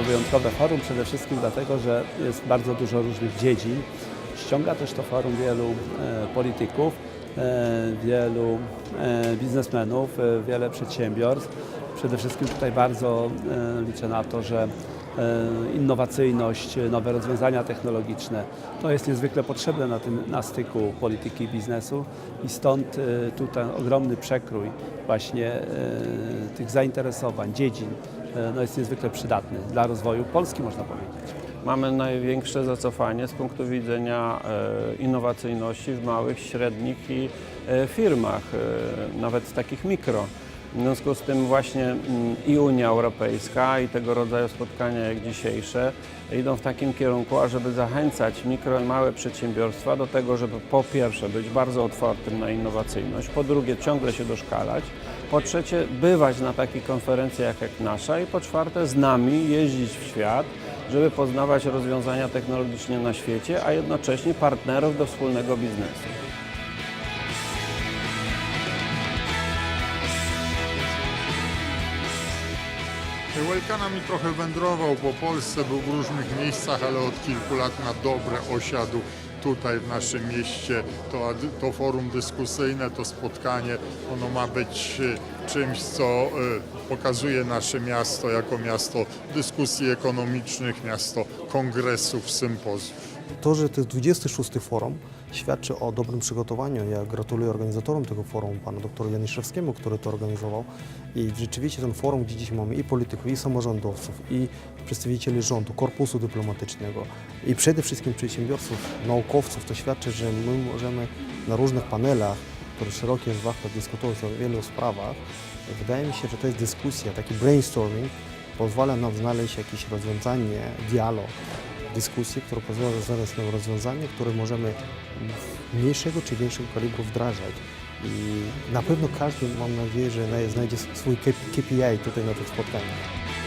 to wyjątkowe forum przede wszystkim dlatego, że jest bardzo dużo różnych dziedzin. Ściąga też to forum wielu e, polityków, e, wielu e, biznesmenów, wiele przedsiębiorstw. Przede wszystkim tutaj bardzo e, liczę na to, że e, innowacyjność, e, nowe rozwiązania technologiczne to jest niezwykle potrzebne na, tym, na styku polityki i biznesu i stąd tutaj ogromny przekrój właśnie tych zainteresowań, dziedzin no jest niezwykle przydatny dla rozwoju Polski można powiedzieć. Mamy największe zacofanie z punktu widzenia innowacyjności w małych, średnich i firmach, nawet takich mikro. W związku z tym właśnie mm, i Unia Europejska i tego rodzaju spotkania jak dzisiejsze idą w takim kierunku, ażeby zachęcać mikro i małe przedsiębiorstwa do tego, żeby po pierwsze być bardzo otwartym na innowacyjność, po drugie ciągle się doszkalać, po trzecie bywać na takich konferencjach jak nasza i po czwarte z nami jeździć w świat, żeby poznawać rozwiązania technologiczne na świecie, a jednocześnie partnerów do wspólnego biznesu. Łajkana mi trochę wędrował po Polsce, był w różnych miejscach, ale od kilku lat na dobre osiadł tutaj w naszym mieście. To, to forum dyskusyjne, to spotkanie, ono ma być e, czymś, co e, pokazuje nasze miasto jako miasto dyskusji ekonomicznych, miasto kongresów, sympozjów. To, że to jest 26 forum, świadczy o dobrym przygotowaniu. Ja gratuluję organizatorom tego forum, panu doktoru Janiszewskiemu, który to organizował. I rzeczywiście ten forum, gdzie dziś mamy i polityków, i samorządowców, i przedstawicieli rządu, korpusu dyplomatycznego, i przede wszystkim przedsiębiorców, naukowców, to świadczy, że my możemy na różnych panelach, które szerokie zwłaszcza dyskutować o wielu sprawach. Wydaje mi się, że to jest dyskusja, taki brainstorming, pozwala nam znaleźć jakieś rozwiązanie, dialog, dyskusję, która pozwala znaleźć nam rozwiązanie, które możemy mniejszego czy większego kalibru wdrażać. I na pewno każdy, mam nadzieję, że znajdzie swój KPI tutaj na tych spotkaniach.